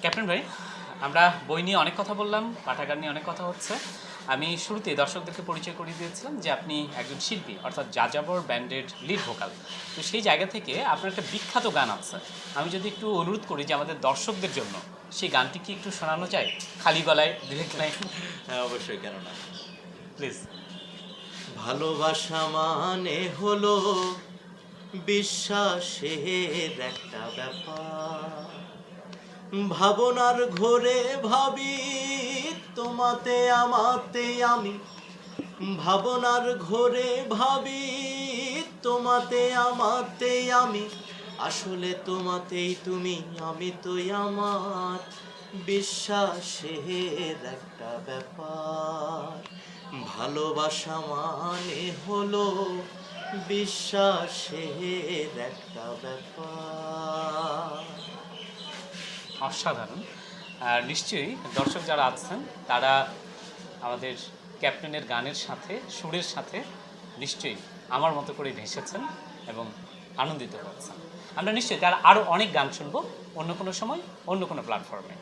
Captain ভাই আমরা বই নিয়ে অনেক কথা বললাম পাঠাগার নিয়ে অনেক কথা হচ্ছে। আমি শুরুতে দর্শকদেরকে পরিচয় করিয়ে দিয়েছিলাম যে আপনি একজন শিল্পী অর্থাৎ যাযাবর ব্যান্ডের লিড ভোকাল তো সেই জায়গা থেকে আপনার একটা বিখ্যাত গান আছে। আমি যদি একটু অনুরোধ করি যে আমাদের দর্শকদের জন্য সেই গানটি কি একটু শোনানো যায়? খালি গলায় ডিরেক্ট লাইন হ্যাঁ অবশ্যই কেন না। প্লিজ ভালোবাসা মানে হলো বিশ্বাসের একটা ব্যাপার। ভাবনার ঘোরে ভাবি, তোমাতে, আমাতে আমি। ভাবনার ঘোরে ভাবি, তোমাতে, আমাতে আমি। আসলে তোমাতেই তুমি, আমি তো আমার। বিশ্বাসের একটা ব্যাপার। ভালোবাসা মানে হলো বিশ্বাসের একটা ব্যাপার। অসাধারণ। আর নিশ্চয়ই দর্শক যারা আছেন, তারা আমাদের ক্যাপ্টেনের গানের সাথে, সুরের সাথে নিশ্চয়ই আমার মতো করে ভেসেছেন এবং আনন্দিত হচ্ছেন। আমরা নিশ্চয়ই তার আরও অনেক গান শুনব অন্য কোনো সময়, অন্য কোনো প্ল্যাটফর্মে